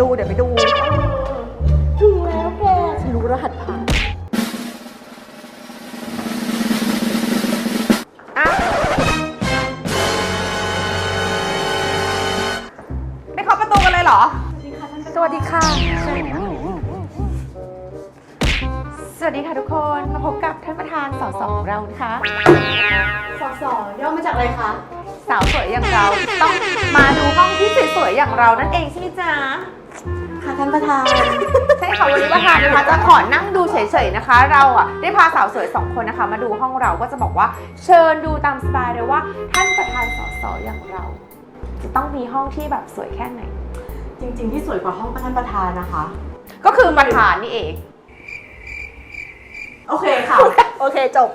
ดูเดี๋ยวไปดู ถึงแล้วแกฉันรู้รหัสผ่านอ้าวไม่เคาะประตูกันเลยเหรอสวัสดีค่ะสวัสดีค่ะ สวัสดีค่ะทุกคน มาพบกับท่านประธานสสของเรานะคะ สอสอย่อมาจากอะไรคะ สาวสวยอย่างเรา ต้องมาดูห้องที่สวยๆอย่างเรานั่นเองใช่ไหมจ๊ะค่ะ ท่านประธาน ใช่ค่ะวันนี้ประธานนะคะจะขอนั่งดูเฉยๆนะคะ เราอะได้พาสาวสวยสองคนนะคะ มาดูห้องเราก็จะบอกว่าเชิญดูตามสบายเลยว่า ท่านประธานสสอย่างเรา จะต้องมีห้องที่แบบสวยแค่ไหน จริงๆ ที่สวยกว่าห้องท่านประธานนะคะ ก็คือประธานนี่เอง โอเคค่ะ โอเคจบ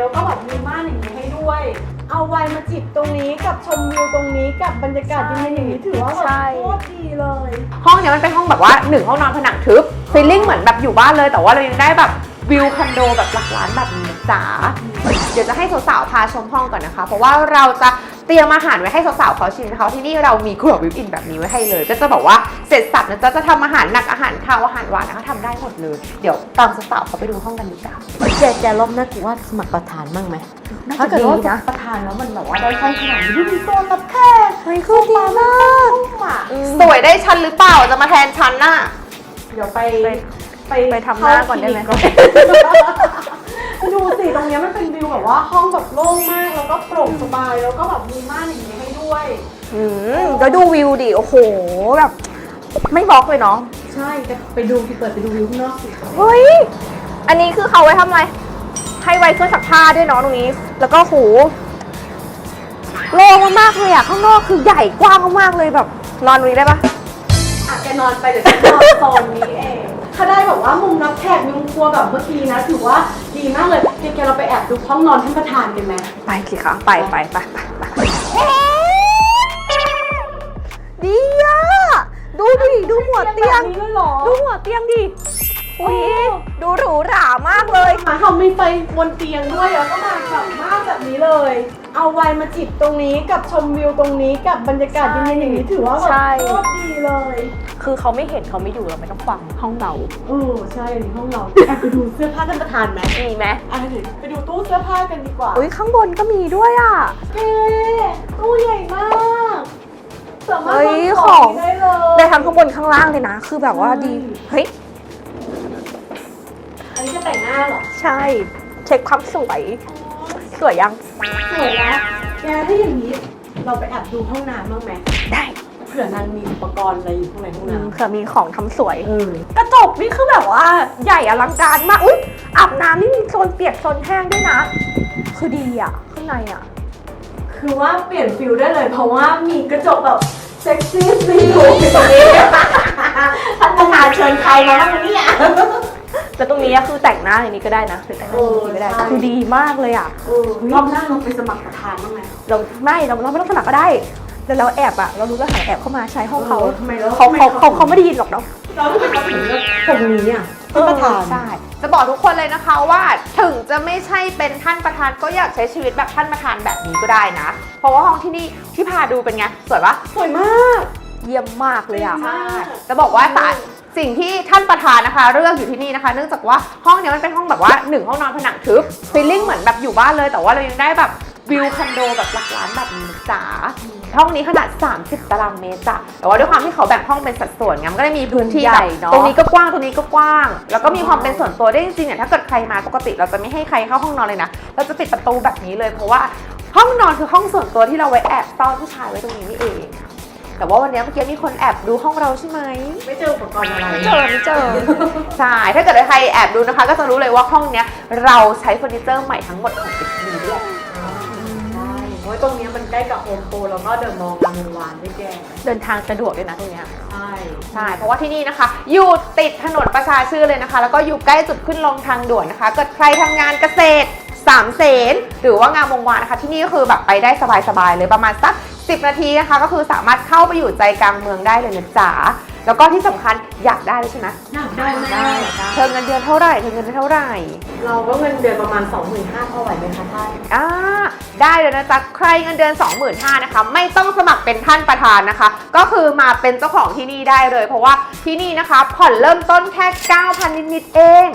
แล้วก็แบบมีม่านอย่างนี้ให้ด้วย เอาไวน์มาจิบตรงนี้กับชมวิวตรงนี้กับบรรยากาศเย็นๆอย่างนี้ถือว่าแบบใช่ โคตรดีเลยห้องเนี้ยมันเป็นห้องแบบว่าหนึ่งห้องนอนผนังทึบฟีลลิ่งเหมือนแบบอยู่บ้านเลย แต่ว่าเรายังได้แบบ วิวคอนโดแบบหลักล้านแบบนี้นะจ๋าเดี๋ยวจะให้สาวๆพาชมห้องก่อนนะคะ เพราะว่าเราจะเตรียมอาหารไว้ให้สาวๆเขาชิมนะคะที่นี่เรามีครัววิปอินแบบนี้ไว้ให้เลย ก็จะบอกว่าเสร็จสับนะจ๊ะจะทำอาหารหนักอาหารคาวอาหารหวานนะคะทำได้หมดเลย เดี๋ยวตามสาวๆเขาไปดูห้องกันดีกว่าแกแกรอบหน้ากูว่าสมัครประธานบ้างไหมน่าถ้าจะเกิดดีว่านะประธานแล้วมันแบบว่าได้ห้องขนาดนี้ดูมีโซนรับแขกเฮ้ยคือดีมากอะสวยได้ชั้นหรือเปล่าจะมาแทนชั้นน่ะเดี๋ยวไป ไปไปทำหน้าก่อนได้ไหม เข้าคลินิกก่อนดูสิตรงเนี้ยมันเป็นวิวแบบว่าห้องแบบโล่งมากแล้วก็โปร่งสบายแล้วก็แบบมีม่านอย่างนี้ให้ด้วย อืมก็ดูวิวดิ โอ้โห แบบ ไม่บล็อกเลยเนาะ ใช่แต่ไปดูสิเปิดไปดูวิวข้างนอกสิเฮ้ย อันนี้คือเขาไว้ทำอะไร ให้ไว้เครื่องซักผ้าด้วยเนาะตรงนี้ แล้วก็หูโล่งมากๆเลยอะข้างนอกคือใหญ่กว้างมากๆเลยแบบ นอนตรงนี้ได้ปะ อะแกนอนไปเดี๋ยวฉันนอนโซนนี้เอง ถ้าได้แบบว่ามุมรับแขกมุมครัวแบบเมื่อกี้นะถือว่าดีมากเลยแกแกเราไปแอบดูห้องนอนท่านประธานกันไหมไปสิคะไปไปไปไปไปดีอะดูดิดูหัวเตียง แบบนี้เลยเหรอดูหัวเตียงดิอุ้ยดูหรูหรามากเลย หมาทำมีไฟบนเตียงด้วยแล้วก็มาแบบมากแบบนี้เลย เอาไวน์มาจิบตรงนี้กับชมวิวตรงนี้กับบรรยากาศเย็นๆอย่างนี้ถือว่าแบบใช่ โคตรดีเลยคือเขาไม่เห็นเขาไม่อยู่เราไม่ต้องฟังห้องเราเออใช่ห้องเราแอบไปดูเสื้อผ้าท่านประธานไหมมีไหมอะเดี๋ยวไปดูตู้เสื้อผ้ากันดีกว่า อุ้ยข้างบนก็มีด้วยอะเอ๊ตู้ใหญ่มากสามารถเฮ้ย วางขขอองงได้เลยได้ทั้งข้างบนข้างล่างเลยนะ คือแบบว่าดี เฮ้ย อันนี้จะแต่งหน้าเหรอใช่ เช็คความสวย สวยยัง สวยแล้วแกถ้าอย่างนี้ เราไปแอบดูห้องน้ำบ้างไหมได้เผื่อนางมีอุปกรณ์อะไรอยู่ข้างในห้องน้ำ เผื่อมีของทำสวย เออ กระจกนี่คือแบบว่าใหญ่อลังการมาก อุ้ยอาบน้ำนี่มีโซนเปียกโซนแห้งด้วยนะ คือดีอะ ข้างในอะ คือว่าเปลี่ยนฟิลได้เลย เพราะว่ามีกระจกแบบเซ็กซี่ซีดูอยู่ตรงนี้ท่านประธานเชิญใครมาบ้างวันนี้อะ แล้วตรงนี้ก็คือแต่งหน้าในนี้ก็ได้นะหรือแต่งหน้าในนี้ก็ได้เออใช่ คือดีมากเลยอะเออรอบหน้าเราไปสมัครประธานบ้างไหม เราไม่เราเราไม่ต้องสมัครก็ได้แต่เราแอบอะเรารู้รหัสแอบเข้ามาใช้ห้องเขาเออทำไมแล้วเขาทำไมเขาเขา เขาเขาไม่ได้ยินหรอกเนาะเราต้องไปถึงเรื่องตรงนี้อะ ท่านประธานใช่ จะบอกทุกคนเลยนะคะว่าถึงจะไม่ใช่เป็นท่านประธานก็อยากใช้ชีวิตแบบท่านประธานแบบนี้ก็ได้นะ เพราะว่าห้องที่นี่ที่พาดูเป็นไงสวยปะสวยมาก เยี่ยมมากเลยอะใช่ จะบอกว่าสารสิ่งที่ท่านประธานนะคะ เลือกอยู่ที่นี่นะคะ เนื่องจากว่าห้องเนี้ยมันเป็นห้องแบบว่าหนึ่งห้องนอนผนังทึบฟีลลิ่งเหมือนแบบอยู่บ้านเลย แต่ว่าเรายังได้แบบวิวคอนโดแบบหลักล้านแบบนี้นะจ๋าห้องนี้ขนาด 30 ตารางเมตรจ้ะแต่ว่าด้วยความที่เขาแบ่งห้องเป็นสัดส่วนไงมันก็ได้มีพื้นที่ใหแบญ่บเนอะ ตรงนี้ก็กว้างตรงนี้ก็กว้าง แล้วก็มีความเป็นส่วนตัวได้วยจริงๆเนี่ยถ้าเกิดใครมาปกติเราจะไม่ให้ใครเข้าห้องนอนเลยนะเราจะปิดประตูแบบนี้เลยเพราะว่าห้องนอนคือห้องส่วนตัวที่เราไว้แอบซ่อนผู้ชายไว้ตรงนี้นี่เอง แต่ว่าวันนี้เมื่อกี้มีคนแอบดูห้องเราใช่ไหมไม่เจออุปกรณ์อะไรเจอไม่เจอ ใช่ ถ้าเกิดใครแอบดูนะคะ ก็จะรู้เลยว่าห้องเนี้ยเราใช้เฟอร์นิเจอร์ใหม่ทั้งหมดของติ๊กนีด้วยใช่เพราะว่าตรงเนี้ยมันใกล้กับโฮมโปรแล้วก็เดินมองกังวานได้แกเดินทางสะดวกด้วยนะตรงเนี้ย ใช่ ใช่ เพราะว่าที่นี่นะคะ อยู่ติดถนนประชาชื่นเลยนะคะ แล้วก็อยู่ใกล้จุดขึ้นลงทางด่วนนะคะ เกิดใครทำงานเกษตรสามเสนหรือว่างานวงวานนะคะ ที่นี่ก็คือแบบไปได้สบายๆเลยประมาณสัก 10 นาทีนะคะ ก็คือสามารถเข้าไปอยู่ใจกลางเมืองได้เลยนะจ๊ะแล้วก็ที่สำคัญอยากได้เลยใช่ไหมอยากได้ได้เธอเงินเดือนเท่าไหร่เธอเงินเดือนเท่าไหร่ เราก็เงินเดือนประมาณ 25,000พอไหวไหมคะท่านอ่าได้เลยนะจ๊ะใครเงินเดือน 25,000นะคะ ไม่ต้องสมัครเป็นท่านประธานนะคะ ก็คือมาเป็นเจ้าของที่นี่ได้เลย เพราะว่าที่นี่นะคะผ่อนเริ่มต้นแค่9,000นิดๆเอง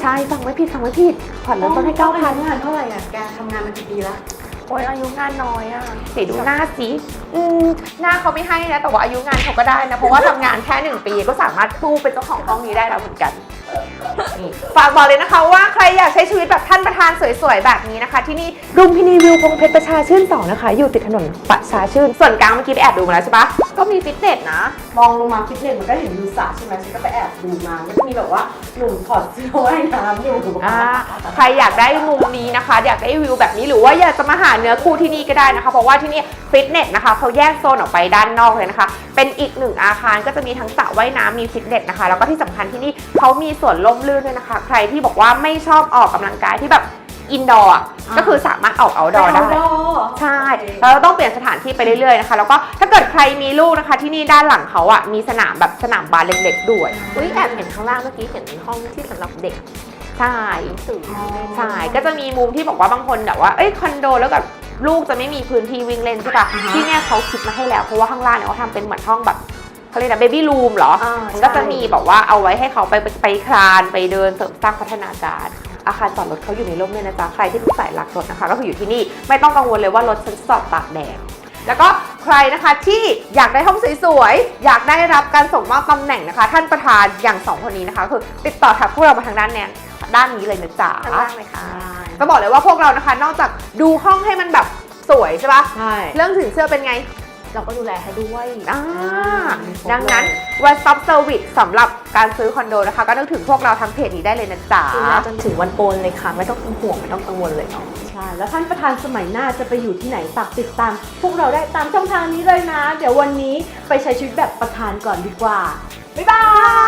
ใช่ฟังไม่ผิดฟังไม่ผิดผ่อนเริ่มต้นแค่เก้าพัน9,000งานเท่าไหร่อะแกทำงานมากี่ปีแล้ว โอ้ยอายุงานน้อยอะเดี๋ยวดูหน้าสิอืมหน้าเขาไม่ให้นะ แต่ว่าอายุงานเขาก็ได้นะ เพราะว่าทำงานแค่หนึ่งปีก็สามารถสู้เป็นเจ้าของห้องนี้ได้แล้วเหมือนกัน ฝากบอกเลยนะคะว่าใครอยากใช้ชีวิตแบบท่านประธานสวยๆ แบบนี้นะคะ ที่นี่รุมพินีวิวพงเพชรประชาชื่นสองนะคะ อยู่ติดถนนประชาชื่น ส่วนกลางเมื่อกี้ไปแอบดูมาแล้วใช่ปะก็มีฟิตเนสนะ มองลงมาฟิตเนสมันก็เห็นวิวสระใช่ไหมฉันก็ไปแอบดูมาก็จะมีแบบว่าหนุ่มถอดเสื้อว่ายน้ำอยู่อ่าใครอยากได้มุมนี้นะคะ อยากได้วิวแบบนี้หรือว่าอยากจะมาหาเนื้อคู่ที่นี่ก็ได้นะคะ เพราะว่าที่นี่ฟิตเนสนะคะเขาแยกโซนออกไปด้านนอกเลยนะคะ เป็นอีกหนึ่งอาคารก็จะมีทั้งสระว่ายน้ำมีฟิตเนสนะคะ แล้วก็ที่สำคัญที่นี่เขามีส่วนร่มรื่นด้วยนะคะ ใครที่บอกว่าไม่ชอบออกกำลังกายที่แบบอินดอร์ก็คือสามารถออกเอาดอร์ได้ ใช่แล้วเราต้องเปลี่ยนสถานที่ไปเรื่อยๆนะคะ แล้วก็ถ้าเกิดใครมีลูกนะคะ ที่นี่ด้านหลังเขาอะมีสนามแบบสนามบาสเล็กๆด้วย อุ้ยแอบเห็นข้างล่างเมื่อกี้เห็นห้องที่สำหรับเด็กใช่สื่อใช่ก็จะมีมุมที่บอกว่าบางคนแบบว่าเอ้ยคอนโดแล้วแบบ ลูกจะไม่มีพื้นที่วิ่งเล่นใช่ปะอ่าฮะที่เนี่ยเขาคิดมาให้แล้ว เพราะว่าข้างล่างเนี่ยเขาทำเป็นเหมือนห้องแบบเขาเรียกนะเบบี้รูมเหรออ่ามันก็จะมีแบบว่าเอาไว้ให้เขาไปไปไปคลานไปเดินเสริมสร้างพัฒนาการ อาคารจอดรถเขาอยู่ในร่มเนี่ยนะจ๊ะ ใครที่เป็นสายรักรถนะคะ ก็คืออยู่ที่นี่ไม่ต้องกังวลเลยว่ารถฉันจอดตากแดดแล้วก็ใครนะคะที่อยากได้ห้องสวยๆ อยากได้รับการส่งมอบตำแหน่งนะคะ ท่านประธานอย่างสองคนนี้นะคะ คือติดต่อทักพวกเรามาทางด้านเนี่ย ด้านนี้เลยนะจ๊ะข้างล่างเลยค่ะจะบอกเลยว่าพวกเรานะคะ นอกจากดูห้องให้มันแบบสวยใช่ปะใช่เรื่องสินเชื่อเป็นไง เราก็ดูแลให้ด้วยอ่าดังนั้น one stop service สำหรับการซื้อคอนโดนะคะ ก็นึกถึงพวกเราทั้งเพจนี้ได้เลยนะจ๊ะดูแลจนถึงวันโอนเลยค่ะ ไม่ต้องเป็นห่วงไม่ต้องกังวลเลยเนาะใช่แล้วท่านประธานสมัยหน้าจะไปอยู่ที่ไหนฝากติดตาม พวกเราได้ตามช่องทางนี้เลยนะ เดี๋ยววันนี้ไปใช้ชีวิตแบบประธานก่อนดีกว่าบ๊ายบาย